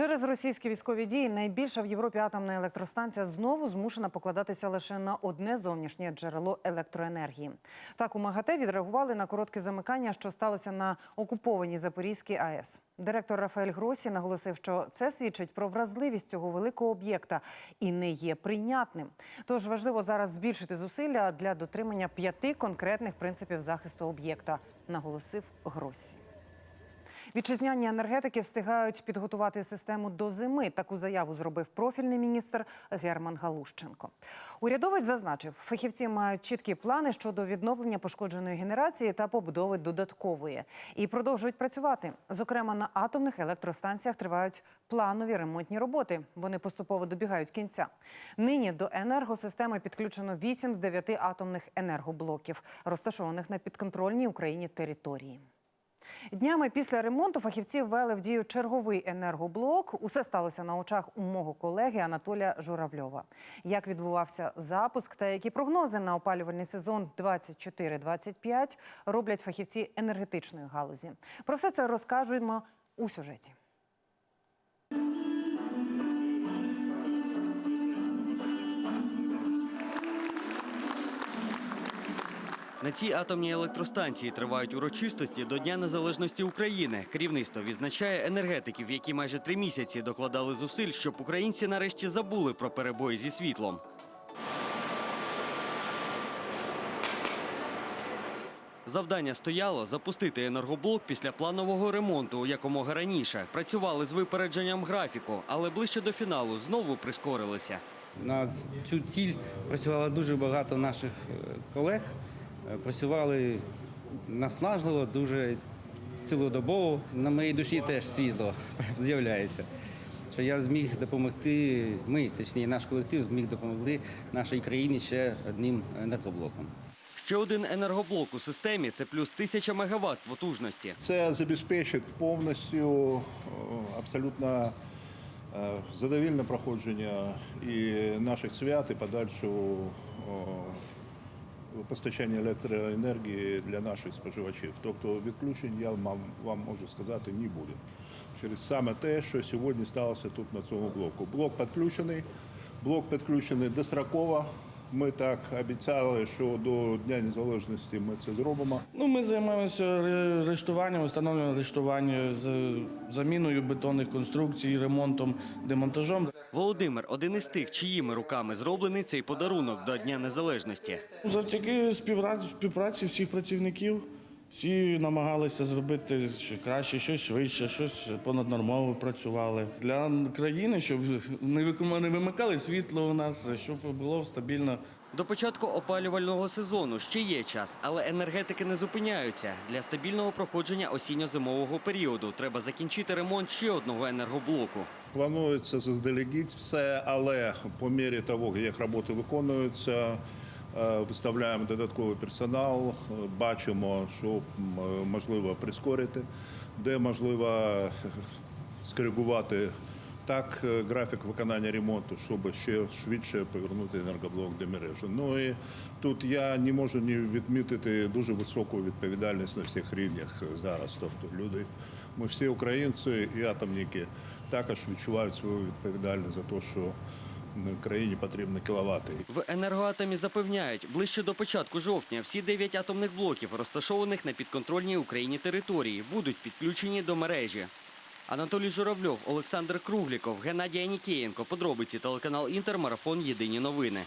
Через російські військові дії найбільша в Європі атомна електростанція знову змушена покладатися лише на одне зовнішнє джерело електроенергії. Так у МАГАТЕ відреагували на коротке замикання, що сталося на окупованій Запорізькій АЕС. Директор Рафаель Гросі наголосив, що це свідчить про вразливість цього великого об'єкта і не є прийнятним. Тож важливо зараз збільшити зусилля для дотримання п'яти конкретних принципів захисту об'єкта, наголосив Гросі. Вітчизняні енергетики встигають підготувати систему до зими. Таку заяву зробив профільний міністр Герман Галущенко. Урядовець зазначив, фахівці мають чіткі плани щодо відновлення пошкодженої генерації та побудови додаткової і продовжують працювати. Зокрема, на атомних електростанціях тривають планові ремонтні роботи. Вони поступово добігають кінця. Нині до енергосистеми підключено 8 з 9 атомних енергоблоків, розташованих на підконтрольній Україні території. Днями після ремонту фахівці ввели в дію черговий енергоблок. Усе сталося на очах у мого колеги Анатолія Журавльова. Як відбувався запуск та які прогнози на опалювальний сезон 24-25 роблять фахівці енергетичної галузі. Про все це розкажемо у сюжеті. На цій атомній електростанції тривають урочистості до Дня Незалежності України. Керівництво відзначає енергетиків, які майже три місяці докладали зусиль, щоб українці нарешті забули про перебої зі світлом. Завдання стояло запустити енергоблок після планового ремонту якомога раніше. Працювали з випередженням графіку, але ближче до фіналу знову прискорилися. На цю ціль працювало дуже багато наших е, колег. Е, Працювали наснажливо, дуже цілодобово. На моїй душі теж світло з'являється. Що я зміг допомогти, ми, точніше, наш колектив зміг допомогти нашій країні ще одним енергоблоком. Ще один енергоблок у системі це плюс 1000 мегаватт потужності. Це забезпечить повністю е, абсолютно е, задовільне проходження і наших свят, і подальшого е, постачання електроенергії для наших споживачів. Тобто відключень я вам, можу сказати не буде. Через саме те, що сьогодні сталося тут на цьому блоку. Блок підключений, блок підключений достроково. Ми так обіцяли, що до Дня Незалежності ми це зробимо. Ну, ми займаємося ре- рештуванням, встановленням рештування, з заміною бетонних конструкцій, ремонтом, демонтажом. Володимир один із тих, чиїми руками зроблений цей подарунок до Дня Незалежності. Завдяки співпраці, співпраці всіх працівників всі намагалися зробити краще, щось швидше, щось понаднормово працювали. Для країни, щоб не вимикали світло у нас, щоб було стабільно До початку опалювального сезону ще є час, але енергетики не зупиняються. Для стабільного проходження осінньо-зимового періоду треба закінчити ремонт ще одного енергоблоку. Планується заздалегідь все, але по мірі того, як роботи виконуються, виставляємо додатковий персонал, е, бачимо, що можливо прискорити, де можливо е, скоригувати так е, графік виконання ремонту, щоб ще швидше повернути енергоблок до мережі. Ну і тут я не можу не відмітити дуже високу відповідальність на всіх рівнях зараз. Тобто люди, ми всі українці і атомники також відчувають свою відповідальність за те, що країні потрібні кіловати. В енергоатомі запевняють, ближче до початку жовтня всі дев'ять атомних блоків, розташованих на підконтрольній Україні території, будуть підключені до мережі. Анатолій Журавльов, Олександр Кругліков, Геннадій Анікеєнко. Подробиці телеканал Інтермарафон Єдині новини.